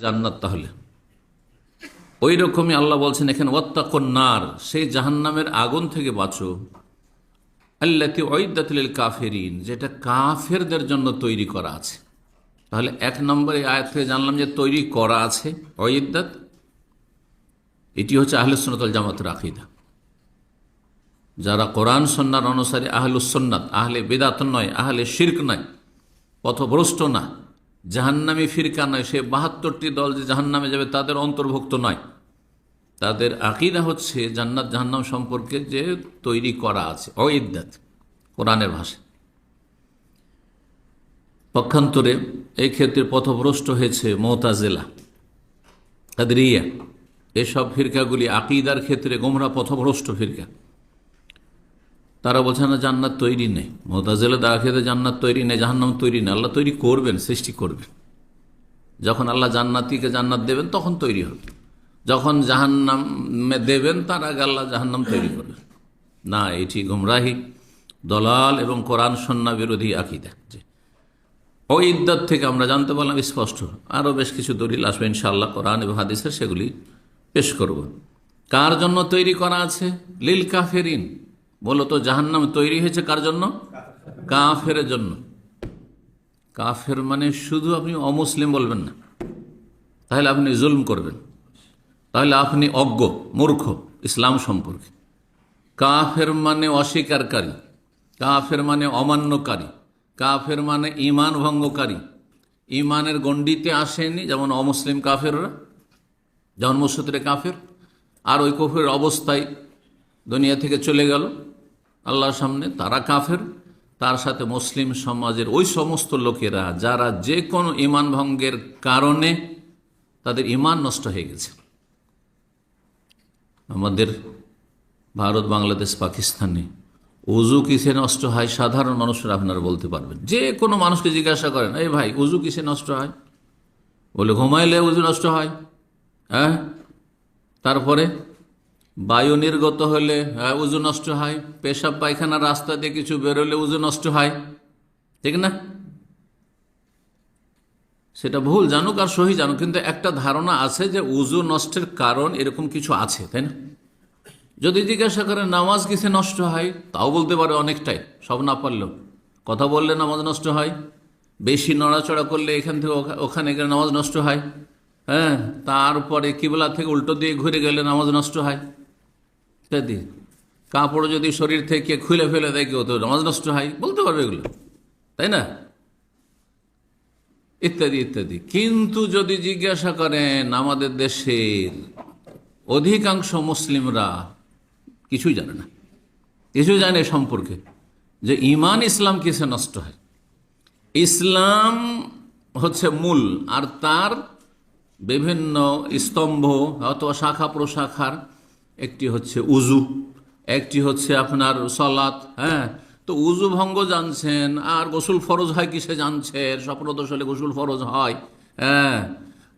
জান্নাত তাহলে। ওই রকমই আল্লাহ বলছেন এখানে ওয়াত্তাকন্নার সেই জাহান্নামের আগুন থেকে বাঁচো। আল্লাতি ওয়দাতুল কাফেরিন, যেটা কাফেরদের জন্য তৈরি করা আছে। তাহলে এক নম্বরে আয়াত থেকে জানলাম যে তৈরি করা আছে অয়দাত এটি হচ্ছে আহলে জামাতের আকিদা। যারা কোরআন সন্ন্যার অনুসারে আহলুসন্নাত আহলে বেদাত নয়, আহলে শির্ক নয়, পথভ্রষ্ট না। জাহান্নামি ফিরকা নয়, সে বাহাত্তরটি দল যে জাহান্নামে যাবে তাদের অন্তর্ভুক্ত নয়। তাদের আকিদা হচ্ছে জান্নাত জাহান্নাম সম্পর্কে যে তৈরি করা আছে অইদ্যাত কোরআনের ভাষা পক্ষান্তরে এই ক্ষেত্রে পথভ্রষ্ট হয়েছে মোহতাজেলা কাদরিয়া। এসব ফিরকাগুলি আকিদার ক্ষেত্রে গোমরা পথভ্রষ্ট ফিরকা। তারা বলছে, না, জান্নাত তৈরি নেই। মোহতাজেলা দ্বারা ক্ষেত্রে জান্নাত তৈরি নেই, জাহান্নাম তৈরি নেই। আল্লাহ তৈরি করবেন, সৃষ্টি করবেন। যখন আল্লাহ জান্নাতিকে জান্নাত দেবেন, তখন তৈরি হবে। যখন জাহান্নাম দেবেন, তার আগে আল্লাহ জাহান্নাম তৈরি করবেন না, এটি গুমরাহি, দলাল এবং কোরআন সন্না বিরোধী আকিদা। জি। ওই ইদ্যাত থেকে আমরা জানতে পারলাম, স্পষ্ট। আরও বেশ কিছু দলিল আসবে ইনশাআল্লাহ, কোরআন এবং হাদিসের, সেগুলি পেশ করব। কার জন্য তৈরি করা আছে? লিল কাফেরিন। বলতো জাহান্নাম তৈরি হয়েছে কার জন্য? কাফের জন্য। কাফের মানে শুধু আপনি অমুসলিম বলবেন না। তাহলে আপনি জুলম করবেন। তাহলে আপনি অজ্ঞ, মূর্খ, ইসলাম সম্পর্কে। কাফের মানে অস্বীকারী। কাফের মানে অমান্যকারী। কাফের মানে ইমান ভঙ্গকারী। ইমানের গণ্ডিতে আসেনি, যেমন অমুসলিম কাফেররা, জন্মসূত্রে কাফের। আর ওই কফের অবস্থায় দুনিয়া থেকে চলে গেল। আল্লাহর সামনে, তারা কাফের। তার সাথে মুসলিম সমাজের ওই সমস্ত লোকেরা, যারা যে কোনো ইমান ভঙ্গের কারণে তাদের ইমান নষ্ট হয়ে গেছে। আমাদের ভারত, বাংলাদেশ, পাকিস্তানে উজু কিসে নষ্ট হয় সাধারণ মানুষরা আপনারা বলতে পারবেন। যে কোনো মানুষকে জিজ্ঞাসা করেন, এই ভাই, উজু কিসে নষ্ট হয়? বলে, ঘুমাইলে উজু নষ্ট হয়। হ্যাঁ? তারপরে বায়ু নির্গত হলে হ্যাঁ উজু নষ্ট হয়, পেশাব পায়খানা রাস্তা দিয়ে কিছু বেরোলে উজু নষ্ট হয়, ঠিক না? সেটা ভুল জানুক আর সহি জানুক, কিন্তু একটা ধারণা আছে যে উজু নষ্টের কারণ এরকম কিছু আছে, তাই না? যদি জিজ্ঞাসা করে নামাজ কিসে নষ্ট হয়, তাও বলতে পারে অনেকটাই, সব না পারলেও। কথা বললে নামাজ নষ্ট হয়, বেশি নড়াচড়া করলে এখান থেকে ওখানে গেলে নামাজ নষ্ট হয় হ্যাঁ তারপরে কিবলা থেকে উল্টো দিয়ে ঘুরে গেলে নামাজ নষ্ট হয়। ইত্যাদি। কাপড় যদি শরীর থেকে খুলে ফেলে দেয় কেউ, তো নামাজ নষ্ট হয়, বলতে পারবে এগুলো, তাই না? ইত্যাদি ইত্যাদি। কিন্তু যদি জিজ্ঞাসা করেন আমাদের দেশের অধিকাংশ মুসলিমরা, কিছুই জানে না। কিছু জানে সম্পর্কে, যে ইমান ইসলাম কিসে নষ্ট হয়। ইসলাম হচ্ছে মূল, আর তার বিভিন্ন স্তম্ভ অথবা শাখা প্রশাখার একটি হচ্ছে উজু একটি হচ্ছে আপনার সলাত হ্যাঁ? তো উজু ভঙ্গ জানছেন, আর গোসল ফরজ হয় কিসে জানছেন স্বপ্নদোষ হলে গোসল ফরজ হয় হ্যাঁ?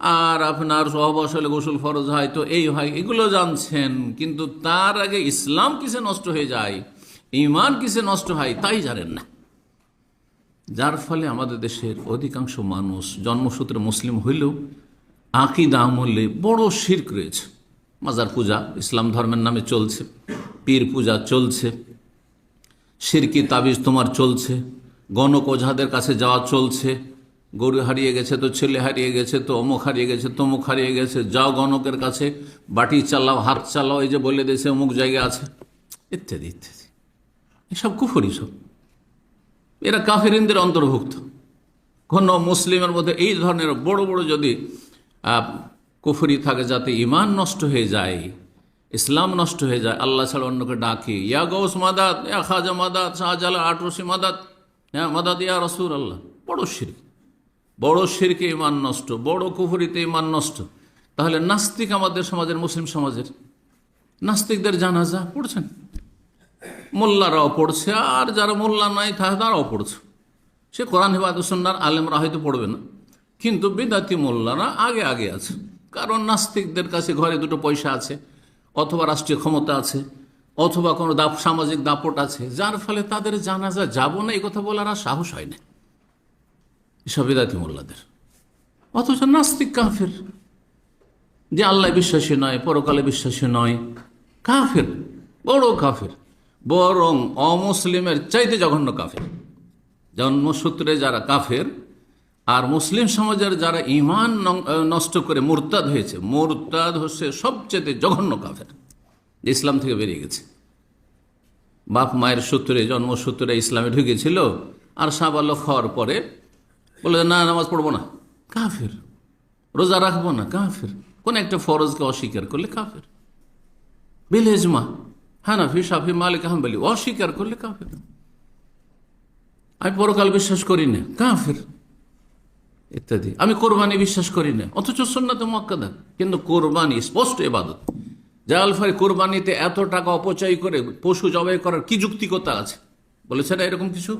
আর আপনার সহবাস হলে গোসল ফরজ হয়, তো এই হয়, এগুলো জানছেন, কিন্তু তার আগে ইসলাম কিসে নষ্ট হয়ে যায়? ইমান কিসে নষ্ট হয়? তাই জানেন না। যার ফলে আমাদের দেশের অধিকাংশ মানুষ, জন্মসূত্রে মুসলিম হইলেও আকিদা আমলে বড় শির্ক রয়েছে। মাজার পূজা, ইসলাম ধর্মের নামে চলছে, পীর পূজা চলছে, সিরকি, তাবিজ তোমার চলছে, গণক ওঝাদের কাছে যাওয়া চলছে, গরু হারিয়ে গেছে তো ছেলে হারিয়ে গেছে তো অমুক হারিয়ে গেছে, তমুক হারিয়ে গেছে, যাও গণকের কাছে, বাটি চালাও, হাত চালাও, এই যে বলে দিয়েছে অমুক জায়গায় আছে, ইত্যাদি ইত্যাদি। এসব কুফরি সব। এরা কাফেরিনদের অন্তর্ভুক্ত। কোন মুসলিমের মধ্যে এই ধরনের বড় বড় যদি কুফরি থাকে যাতে ইমান নষ্ট হয়ে যায়, ইসলাম নষ্ট হয়ে যায়, আল্লাহ ছাড়া অন্যকে ডাকে, ইয়া গৌস মাদাত ইয়া খাজা মাদাত শাহজালা আটরসি মাদাত হ্যাঁ মাদাত ইয়া রসুর আল্লাহ বড় শির বড় শিরকে ইমান নষ্ট, বড় কুফরিতে ইমান নষ্ট। তাহলে নাস্তিক আমাদের সমাজের, মুসলিম সমাজের, নাস্তিকদের জানাজা পড়ছেন? মোল্লারাও পড়ছে, আর যারা মোল্লা নাই তারাও পড়ছে। সে কোরআন হেবাদুসন্নার আলেমরা হয়তো পড়বে না। কিন্তু বিদাতি মোল্লারা আগে আগে আছে। কারণ নাস্তিকদের কাছে ঘরে দুটো পয়সা আছে, অথবা রাষ্ট্রীয় ক্ষমতা আছে, অথবা কোনো দাপ, সামাজিক দাপট আছে, যার ফলে তাদের জানাজা যাব না, এই কথা বলার আর সাহস হয় না। এসব বিদাতি মোল্লাদের। অথচ নাস্তিক কাফের। যে আল্লাহ বিশ্বাসী নয়, পরকালে বিশ্বাসী নয়, কাফের, বড় কাফের, বরং অমুসলিমের চাইতে জঘন্য কাফের। জন্মসূত্রে যারা কাফের আর মুসলিম সমাজের যারা ইমান নষ্ট করে মোরতাদ হয়েছে, মোরতাদ হচ্ছে সবচেয়ে জঘন্য কাফের। ইসলাম থেকে বেরিয়ে গেছে। বাপ মায়ের সূত্রে জন্মসূত্রে ইসলামে ঢুকেছিল, আর সাবালক হওয়ার পরে বলে না, নামাজ পড়ব না। কাফের। রোজা রাখব না, কাফের। কোন একটা ফরজকে অস্বীকার করলে কাফের। বিলেজমা হানাফি, সাফি, মালিক আহম্বলি অস্বীকার করলে কাফের। আমি পরকাল বিশ্বাস করি না, কাফের। ইত্যাদি। আমি কোরবানি বিশ্বাস করি না, অথচ সন্ন্যতে মক্কাদা কিন্তু কোরবানি স্পষ্ট এবাদত জাল ফারি কোরবানিতে এত টাকা অপচয় করে পশু জবাই করার কি যুক্তিকতা আছে? বলেছে না এরকম কিছু?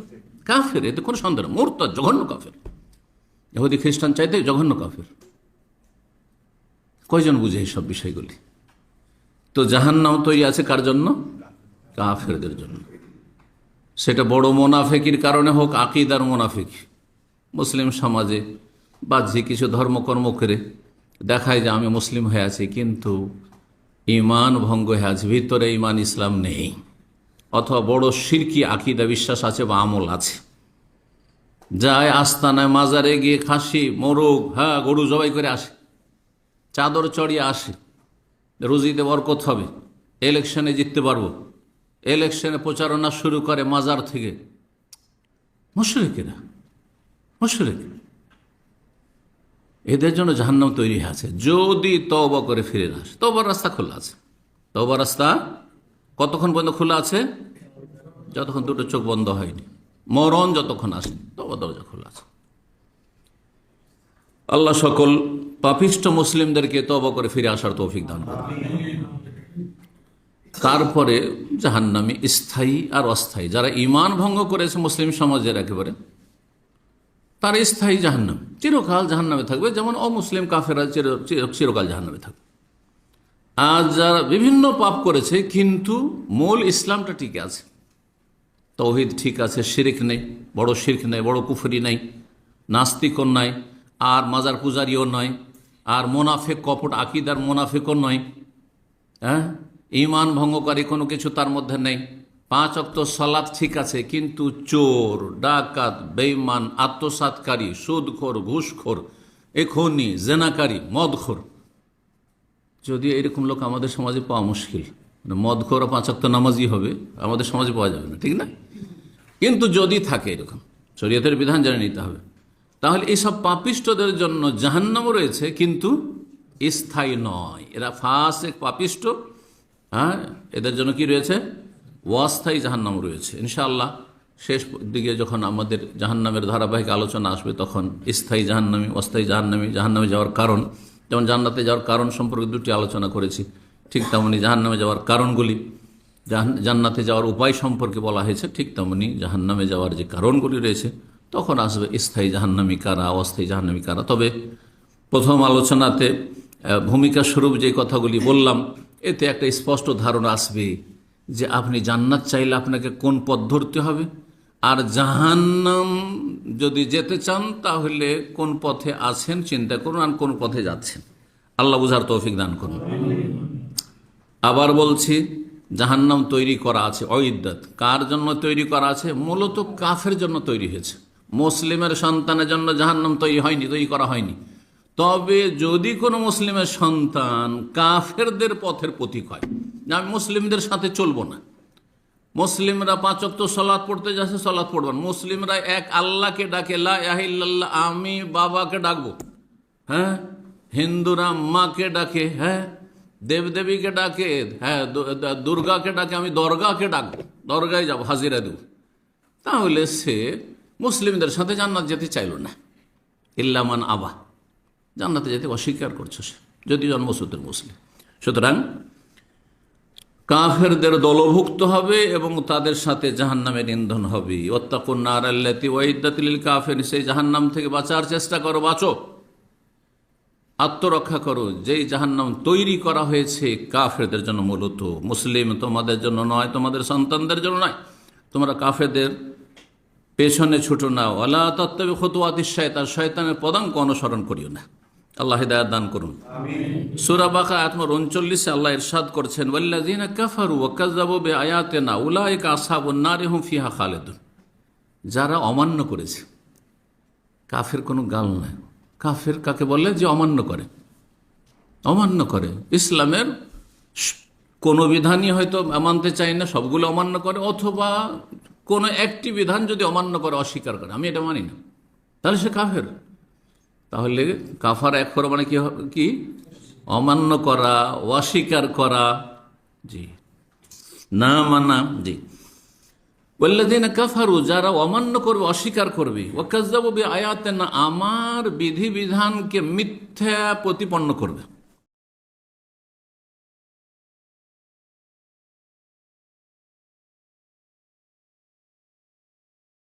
কাফের, এতে কোনো সন্দেহ মূর্ত জঘন্য কাফের। ইহুদি, খ্রিস্টান চাইতে জঘন্য কাফের। কয়জন বুঝে এইসব বিষয়গুলি? তো জাহান্নাম তৈরি আছে কার জন্য? কাফেরদের জন্য। সেটা বড় মোনাফেকির কারণে হোক, আকিদার মোনাফেক। মুসলিম সমাজে বাহ্যিক কিছু ধর্মকর্ম করে দেখায় যে আমি মুসলিম হয়ে আছি, কিন্তু ইমান ভঙ্গ হয়ে আছে, ভিতরে ইমান ইসলাম নেই, অথবা বড় সিরকি আকিদা বিশ্বাস আছে বা আমল আছে। যায় আস্তানায় মাজারে গিয়ে খাসি, মোরগ হ্যাঁ গরু জবাই করে আসে, চাদর চড়িয়ে আসে, রুজিতে বরকত হবে, ইলেকশনে জিততে পারব, ইলেকশনে প্রচারণা শুরু করে মাজার থেকে। মুশরিকেরা মুশরিক। এদের জন্য জাহান্নাম তৈরি আছে। যদি তওবা করে ফিরে না আসে তবার রাস্তা খোলা আছে। তবার রাস্তা কতক্ষণ পর্যন্ত খোলা আছে? যতক্ষণ দুটো চোখ বন্ধ হয়নি। মরণ যতক্ষণ আসে তবা দরজা খোলা আছে। আল্লাহ সকল পাপিষ্ট মুসলিমদেরকে তবা করে ফিরে আসার তৌফিক দান করবে তারপরে জাহান্নামী স্থায়ী আর অস্থায়ী। যারা ইমান ভঙ্গ করেছে মুসলিম সমাজের একেবারে তার স্থায়ী জাহান্নাম। চিরকাল জাহান্নামে থাকবে, যেমন অমুসলিম কাফেরা চির, চির- চিরকাল জাহান্নামে থাকবে। আর যারা বিভিন্ন পাপ করেছে, কিন্তু মূল ইসলামটা ঠিক আছে। তৌহিদ ঠিক আছে, শিরিক নেই, বড় শির্ক নেই, বড় কুফরি নেই, নাস্তিকও নয় আর মাজার পূজারিও নয় আর মোনাফেক কপট আকিদার মোনাফেকও নয় হ্যাঁ? ইমান ভঙ্গকারী কোনো কিছু তার মধ্যে নেই। পাঁচ অক্ত সালাদ ঠিক আছে, কিন্তু চোর, ডাকাত বেইমান আত্মসাতকারী, সুদখোর, ঘুষখোর, এখনি, জেনাকারী, মদখোর। যদি এরকম লোক আমাদের সমাজে পাওয়া মুশকিল। মানে মদখোর পাঁচ অক্ত নামাজই হবে, আমাদের সমাজে পাওয়া যাবে না, ঠিক না? কিন্তু যদি থাকে এরকম, শরীয়তের বিধান জেনে নিতে হবে। তাহলে এইসব পাপিষ্টদের জন্য জাহান্নামও রয়েছে, কিন্তু স্থায়ী নয়। এরা ফাঁসে পাপিষ্ট হ্যাঁ? এদের জন্য কি রয়েছে? অস্থায়ী জাহান্নাম রয়েছে। ইনশাআল্লাহ শেষ দিকে যখন আমাদের জাহান্নামের ধারাবাহিক আলোচনা আসবে, তখন স্থায়ী জাহান্নামি, অস্থায়ী জাহান্নামি, জাহান্নামে যাওয়ার কারণ, যেমন জান্নাতে যাওয়ার কারণ সম্পর্কে দুটি আলোচনা করেছি, ঠিক তেমনি জাহান্নামে যাওয়ার কারণগুলি জান্নাতে যাওয়ার উপায় সম্পর্কে বলা হয়েছে, ঠিক তেমনি জাহান্নামে যাওয়ার যে কারণগুলি রয়েছে, তখন আসবে স্থায়ী জাহান্নামী কারা, অস্থায়ী জাহান্নামী কারা। তবে প্রথম আলোচনাতে ভূমিকা স্বরূপ যে কথাগুলি বললাম, এতে একটা স্পষ্ট ধারণা আসবে। যে আপনি জান্নাত চাইলে আপনাকে কোন পথ ধরতে হবে? আর জাহান্নাম যদি যেতে চান, তাহলে কোন পথে আছেন চিন্তা করুন আর কোন পথে যাচ্ছেন। আল্লাহ বুঝার তৌফিক দান করুন। আবার বলছি, জাহান্নাম তৈরি করা আছে, অইদ্দাত। কার জন্য তৈরি করা আছে? মূলত কাফের জন্য তৈরি হয়েছে। মুসলিমের সন্তানের জন্য জাহান্নাম তৈরি হয়নি, তৈরি করা হয়নি। তবে যদি কোনো মুসলিমের সন্তান কাফেরদের পথের প্রতীক হয় যে আমি মুসলিমদের সাথে চলবো না। মুসলিমরা পাঁচক্ত সলাৎ পড়তে যাচ্ছে সলাৎ পড়বেন। মুসলিমরা এক আল্লাহকে ডাকে লা ইলাহা ইল্লাল্লাহ, আমি বাবাকে ডাকবো। হ্যাঁ? হিন্দুরা মাকে ডাকে হ্যাঁ? দেবদেবীকে ডাকে হ্যাঁ দুর্গাকে ডাকে আমি দরগাকে ডাকবো। দরগায় যাব হাজিরা দেব। তাহলে সে মুসলিমদের সাথে জান্নাত যেতে চাইল না। ইল্লামান আবা। জান্নাতে যেতে অস্বীকার করছে সে যদি জন্মসূত্রের মুসলিম। সুতরাং কাফেরদের দলভুক্ত হবে এবং তাদের সাথে জাহান্নামের ইন্ধন হবে। কাফের সেই জাহান্নাম থেকে বাঁচার চেষ্টা করো, বাঁচো। আত্মরক্ষা করো। যেই জাহান্নাম তৈরি করা হয়েছে কাফেরদের জন্য মূলত। মুসলিম তোমাদের জন্য নয়, তোমাদের সন্তানদের জন্য নয়। তোমরা কাফেরদের পেছনে ছুটো না। ওলা তত্ত্বে খতুয়াতি শয়তান, শয়তানের পদাঙ্ক অনুসরণ করিও না। আল্লাহ হিদায়াত দান করুন। সুরা বাকা আত্মর উনচল্লিশে আল্লাহ ইরশাদ করছেন, ওয়াল্লাযিনা কাফারু ওয়া কাযযাবু বিআয়াতিনা উলাইকা আসহাবুন নারি হুম ফিহা খালিদুন। যারা অমান্য করেছে, কাফের কোনো গাল নাই। কাফের কাকে বলে? যে অমান্য করে। অমান্য করে। ইসলামের কোনো বিধানই হয়তো মানতে চায় না, সবগুলো অমান্য করে, অথবা কোনো একটি বিধান যদি অমান্য করে, অস্বীকার করে। আমি এটা মানি না। তাহলে সে কাফের। তাহলে কাফার এক করা মানে কি কি? অমান্য করা, অস্বীকার করা। জি। না মানা, জি। বললেন কাফারু, যারা অমান্য করবে, অস্বীকার করবে। ওকাজ আয়াতেন আমার বিধিবিধানকে মিথ্যা প্রতিপন্ন করবে।